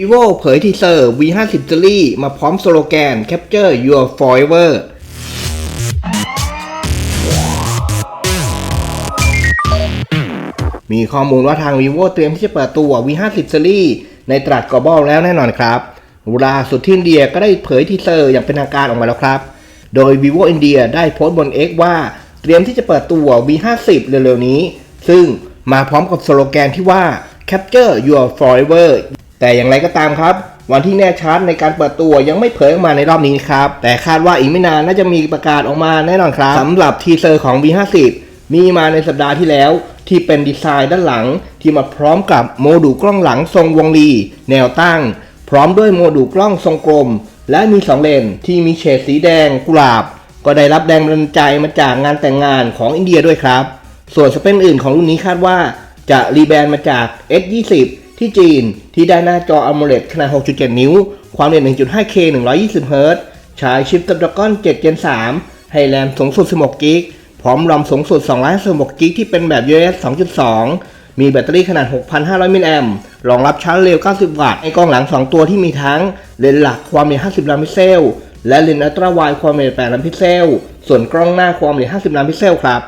vivo เผยทีเซอร์ V50 Series มาพร้อมสโลแกน Capture Your Forever มีข้อมูลว่าทาง vivo เตรียมที่จะเปิดตัว V50 Series ในตลาด global แล้วแน่นอนครับล่าสุดที่อินเดียก็ได้เผยทีเซอร์อย่างเป็นทางการออกมาแล้วครับ โดย vivo อินเดียได้โพสต์บน X ว่าเตรียมที่จะเปิดตัว V50 เร็วๆนี้ ซึ่งมาพร้อมกับสโลแกนที่ว่า Capture Your Forever แต่อย่างไรก็ตามครับ วันที่แน่ชัดในการเปิดตัวยังไม่เผยออกมาในรอบนี้ครับ แต่คาดว่าอีกไม่นานน่าจะมีประกาศออกมาแน่นอนครับสำหรับทีเซอร์ของ V50 มีมาในสัปดาห์ที่แล้วที่เป็นดีไซน์ด้านหลัง ที่มาพร้อมกับโมดูลกล้องหลังทรงวงรี แนวตั้ง พร้อมด้วยโมดูลกล้องทรงกลม และมีสองเลนที่มีเฉดสีแดงกุหลาบ ก็ได้รับแรงบันดาลใจมาจากงานแต่งงานของอินเดียด้วยครับ ส่วนสเปคอื่นของรุ่นนี้คาดว่าจะรีแบรนด์มาจาก S20 ที่จีนที่ได้หน้าจอ AMOLED ขนาด 6.7 นิ้ว ความเร็ว 1.5K 120 Hz ใช้ชิป Snapdragon 7 Gen 3 ให้แรมสูงสุด 16 GB พร้อมรอมสูงสุด216 GB ที่เป็นแบบ UFS 2.2 มีแบตเตอรี่ขนาด 6,500 มิลลิแอมป์รองรับชาร์จเร็ว 90 วัตต์ให้กล้องหลัง 2 ตัวที่มีทั้งเลนส์หลักความเร็ว 50 ล้านพิกเซล และเลนส์อัลตร้าไวด์ความเร็ว 8 ล้านพิกเซล ส่วนกล้องหน้าความเร็ว 50 ล้านพิกเซลครับ